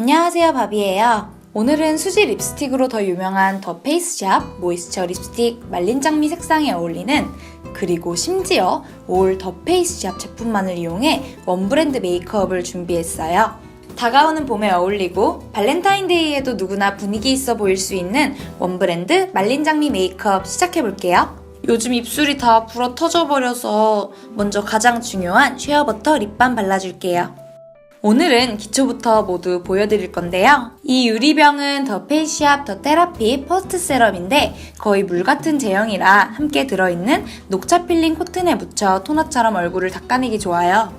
안녕하세요 바비예요. 오늘은 수지 립스틱으로 더 유명한 더 페이스샵 모이스처 립스틱 말린 장미 색상에 어울리는 그리고 심지어 올 더 페이스샵 제품만을 이용해 원 브랜드 메이크업을 준비했어요. 다가오는 봄에 어울리고 발렌타인데이에도 누구나 분위기 있어 보일 수 있는 원 브랜드 말린 장미 메이크업 시작해 볼게요. 요즘 입술이 다 불어 터져 버려서 먼저 가장 중요한 쉐어버터 립밤 발라줄게요. 오늘은 기초부터 모두 보여드릴 건데요. 이 유리병은 더 페이시압 더 테라피 퍼스트 세럼인데 거의 물 같은 제형이라 함께 들어있는 녹차 필링 코튼에 묻혀 토너처럼 얼굴을 닦아내기 좋아요.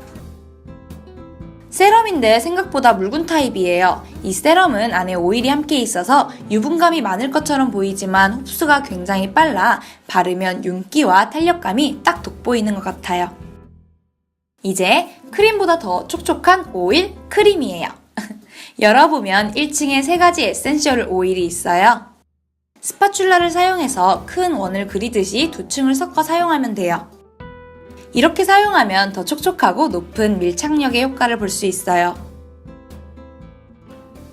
세럼인데 생각보다 묽은 타입이에요. 이 세럼은 안에 오일이 함께 있어서 유분감이 많을 것처럼 보이지만 흡수가 굉장히 빨라 바르면 윤기와 탄력감이 딱 돋보이는 것 같아요. 이제 크림보다 더 촉촉한 오일 크림이에요. 열어보면 1층에 세 가지 에센셜 오일이 있어요. 스파츌라를 사용해서 큰 원을 그리듯이 두 층을 섞어 사용하면 돼요. 이렇게 사용하면 더 촉촉하고 높은 밀착력의 효과를 볼 수 있어요.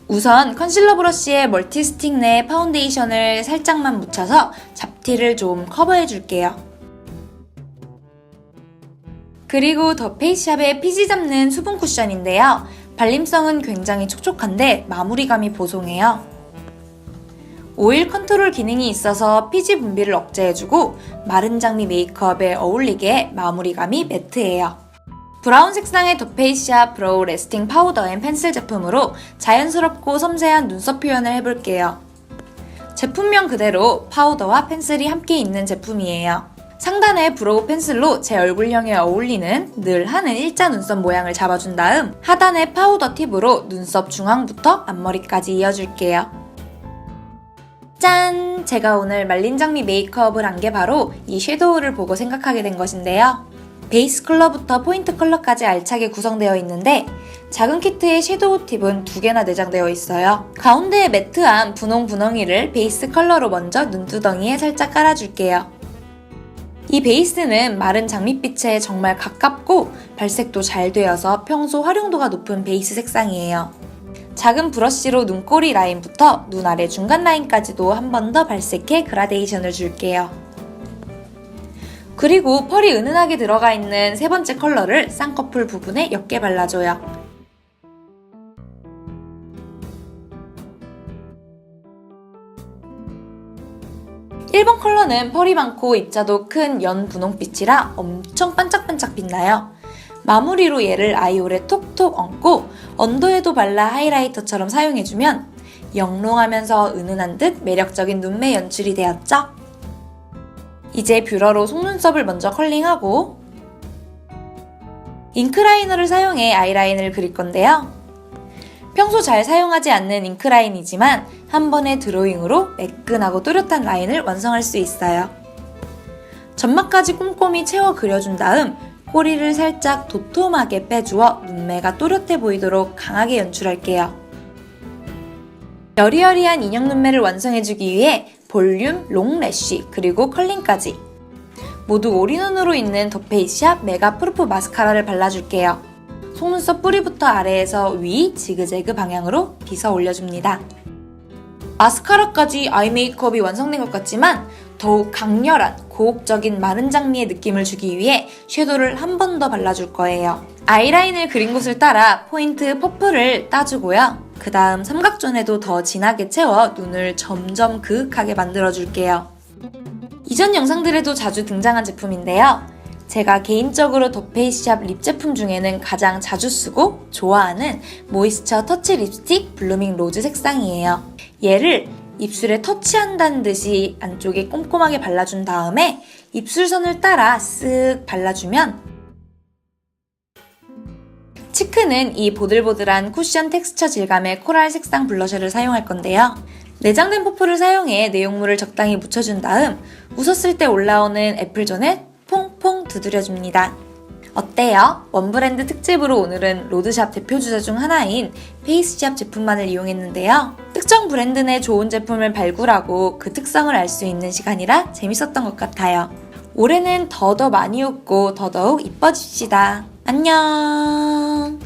우선 컨실러 브러쉬에 멀티 스틱 내 파운데이션을 살짝만 묻혀서 잡티를 좀 커버해 줄게요. 그리고 더 페이스샵의 피지 잡는 수분 쿠션인데요. 발림성은 굉장히 촉촉한데 마무리감이 보송해요. 오일 컨트롤 기능이 있어서 피지 분비를 억제해주고 마른 장미 메이크업에 어울리게 마무리감이 매트해요. 브라운 색상의 더 페이스샵 브로우 레스팅 파우더 앤 펜슬 제품으로 자연스럽고 섬세한 눈썹 표현을 해볼게요. 제품명 그대로 파우더와 펜슬이 함께 있는 제품이에요. 상단의 브로우 펜슬로 제 얼굴형에 어울리는 늘 하는 일자 눈썹 모양을 잡아준 다음 하단의 파우더 팁으로 눈썹 중앙부터 앞머리까지 이어줄게요. 짠! 제가 오늘 말린 장미 메이크업을 한 게 바로 이 섀도우를 보고 생각하게 된 것인데요. 베이스 컬러부터 포인트 컬러까지 알차게 구성되어 있는데 작은 키트의 섀도우 팁은 두 개나 내장되어 있어요. 가운데에 매트한 분홍 분홍이를 베이스 컬러로 먼저 눈두덩이에 살짝 깔아줄게요. 이 베이스는 마른 장밋빛에 정말 가깝고 발색도 잘 되어서 평소 활용도가 높은 베이스 색상이에요. 작은 브러쉬로 눈꼬리 라인부터 눈 아래 중간 라인까지도 한 번 더 발색해 그라데이션을 줄게요. 그리고 펄이 은은하게 들어가 있는 세 번째 컬러를 쌍꺼풀 부분에 옅게 발라줘요. 1번 컬러는 펄이 많고 입자도 큰 연 분홍빛이라 엄청 반짝반짝 빛나요. 마무리로 얘를 아이홀에 톡톡 얹고 언더에도 발라 하이라이터처럼 사용해주면 영롱하면서 은은한 듯 매력적인 눈매 연출이 되었죠? 이제 뷰러로 속눈썹을 먼저 컬링하고 잉크라이너를 사용해 아이라인을 그릴 건데요. 평소 잘 사용하지 않는 잉크라인이지만 한 번의 드로잉으로 매끈하고 또렷한 라인을 완성할 수 있어요. 점막까지 꼼꼼히 채워 그려준 다음 꼬리를 살짝 도톰하게 빼주어 눈매가 또렷해 보이도록 강하게 연출할게요. 여리여리한 인형 눈매를 완성해주기 위해 볼륨, 롱 래쉬, 그리고 컬링까지 모두 올인원으로 있는 더 페이스샵 메가 프루프 마스카라를 발라줄게요. 속눈썹 뿌리부터 아래에서 위, 지그재그 방향으로 빗어 올려줍니다. 마스카라까지 아이 메이크업이 완성된 것 같지만 더욱 강렬한 고혹적인 마른 장미의 느낌을 주기 위해 섀도우를 한 번 더 발라줄 거예요. 아이라인을 그린 곳을 따라 포인트 퍼플을 따주고요. 그 다음 삼각존에도 더 진하게 채워 눈을 점점 그윽하게 만들어줄게요. 이전 영상들에도 자주 등장한 제품인데요. 제가 개인적으로 더 페이스샵 립 제품 중에는 가장 자주 쓰고 좋아하는 모이스처 터치 립스틱 블루밍 로즈 색상이에요. 얘를 입술에 터치한다는 듯이 안쪽에 꼼꼼하게 발라준 다음에 입술선을 따라 쓱 발라주면 치크는 이 보들보들한 쿠션 텍스처 질감의 코랄 색상 블러셔를 사용할 건데요. 내장된 퍼프를 사용해 내용물을 적당히 묻혀준 다음 웃었을 때 올라오는 애플존을 퐁퐁 두드려줍니다. 어때요? 원브랜드 특집으로 오늘은 로드샵 대표 주자 중 하나인 페이스샵 제품만을 이용했는데요. 특정 브랜드 내 좋은 제품을 발굴하고 그 특성을 알 수 있는 시간이라 재밌었던 것 같아요. 올해는 더더 많이 웃고 더더욱 이뻐집시다. 안녕!